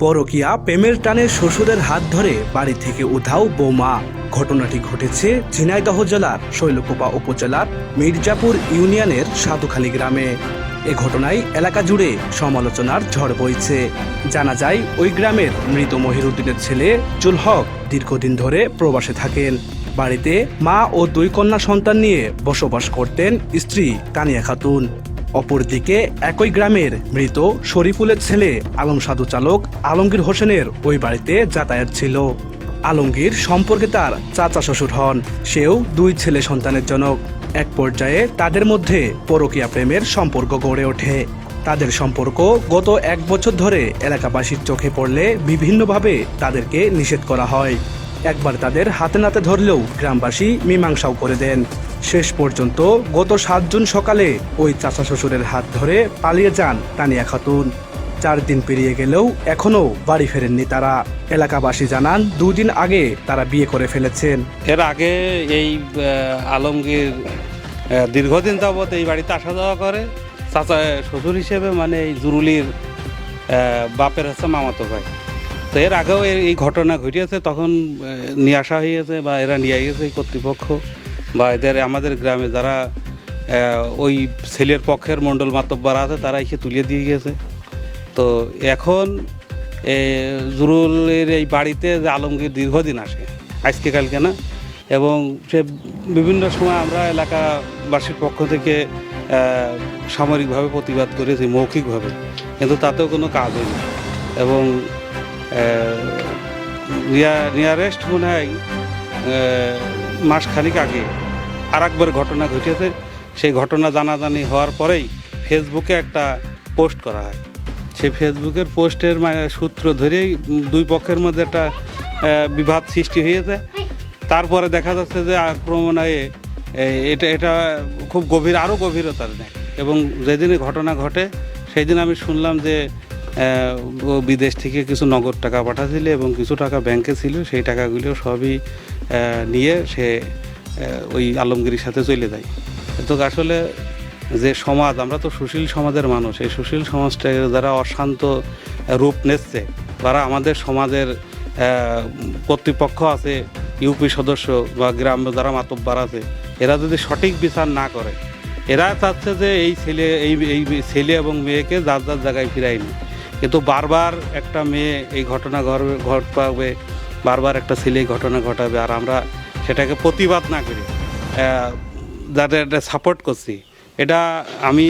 পরকিয়া প্রেমের টানে শ্বশুরের হাত ধরে বাড়ি থেকে উধাও বৌমা। ঘটনাটি ঘটেছে ঝিনাইদহ জেলার শৈলকোপা উপজেলার মির্জাপুর ইউনিয়নের সাধুখালী গ্রামে। এ ঘটনায় এলাকা জুড়ে সমালোচনার ঝড় বইছে। জানা যায়, ওই গ্রামের মৃত মহিরুদ্দিনের ছেলে জুল হক দীর্ঘদিন ধরে প্রবাসে থাকেন। বাড়িতে মা ও দুই কন্যা সন্তান নিয়ে বসবাস করতেন স্ত্রী তানিয়া খাতুন। অপরদিকে একই গ্রামের মৃত শরীফুলের ছেলে আলম সাধু চালক আলমগীর হোসেনের ওই বাড়িতে যাতায়াত ছিল। আলমগীর সম্পর্কে তার চাচা শ্বশুর হন, সেও দুই ছেলে সন্তানের জনক। এক পর্যায়ে তাদের মধ্যে পরকীয়া প্রেমের সম্পর্ক গড়ে ওঠে। তাদের সম্পর্ক গত এক বছর ধরে এলাকাবাসীর চোখে পড়লে বিভিন্নভাবে তাদেরকে নিষেধ করা হয়। একবার তাদের হাতে নাতে ধরলেও গ্রামবাসী মীমাংসাও করে দেন। শেষ পর্যন্ত গত সাত জুন সকালে ওই চাচা শ্বশুরের হাত ধরে পালিয়ে যান তানিয়া খাতুন। চার দিন পেরিয়ে গেলেও এখনও বাড়ি ফেরেননি তারা। এলাকাবাসী জানান, দুদিন আগে তারা বিয়ে করে ফেলেছেন। এর আগে এই আলমগীর দীর্ঘদিন যাবৎ এই বাড়িতে আসা যাওয়া করে। চাচা শ্বশুর হিসেবে মানে এই জুরুলির বাপের হচ্ছে মামাতো ভাই। তো এর আগেও এই ঘটনা ঘটিয়েছে, তখন নিয়ে আসা হয়েছে বা এরা নিয়ে গেছে কর্তৃপক্ষ। বা এদের আমাদের গ্রামে যারা ওই ছেলের পক্ষের মণ্ডল মাতব্বার আছে, তারা এসে তুলে দিয়ে গেছে। তো এখন জুরুলের এই বাড়িতে যে আলমগীর দীর্ঘদিন আসে, আজকে কালকে না, এবং সে বিভিন্ন সময় আমরা এলাকাবাসীর পক্ষ থেকে সামরিকভাবে প্রতিবাদ করেছি, মৌখিকভাবে, কিন্তু তাতেও কোনো কাজ হয়নি। এবং নিয়ারেস্ট মনে হয় মাসখানিক আগে আর একবার ঘটনা ঘটেছে। সেই ঘটনা জানাজানি হওয়ার পরেই ফেসবুকে একটা পোস্ট করা হয়। সেই ফেসবুকের পোস্টের সূত্র ধরেই দুই পক্ষের মধ্যে একটা বিবাদ সৃষ্টি হয়েছে। তারপরে দেখা যাচ্ছে যে আক্রমণে এটা এটা খুব গভীর, আরও গভীরতার নেয় এবং যেদিনে ঘটনা ঘটে সেই দিন আমি শুনলাম যে বিদেশ থেকে কিছু নগদ টাকা পাঠাচ্ছিল এবং কিছু টাকা ব্যাংকে ছিল, সেই টাকাগুলো সবই নিয়ে সে ওই আলমগীরের সাথে চলে যায়। তো আসলে যে সমাজ, আমরা তো সুশীল সমাজের মানুষ, এই সুশীল সমাজটা যারা অশান্ত রূপ নিচ্ছে, তারা আমাদের সমাজের কর্তৃপক্ষ আছে, ইউপি সদস্য বা গ্রাম যারা মাতব্বার আছে, এরা যদি সঠিক বিচার না করে, এরা চাচ্ছে যে এই ছেলে, এই এই ছেলে এবং মেয়েকে যার যার জায়গায় ফিরায়নি কিন্তু বারবার একটা মেয়ে এই ঘটনা ঘটবে ঘটাবে বারবার একটা ছেলে ঘটনা ঘটাবে আর আমরা সেটাকে প্রতিবাদ না করি। যাদের সাপোর্ট করছি। এটা আমি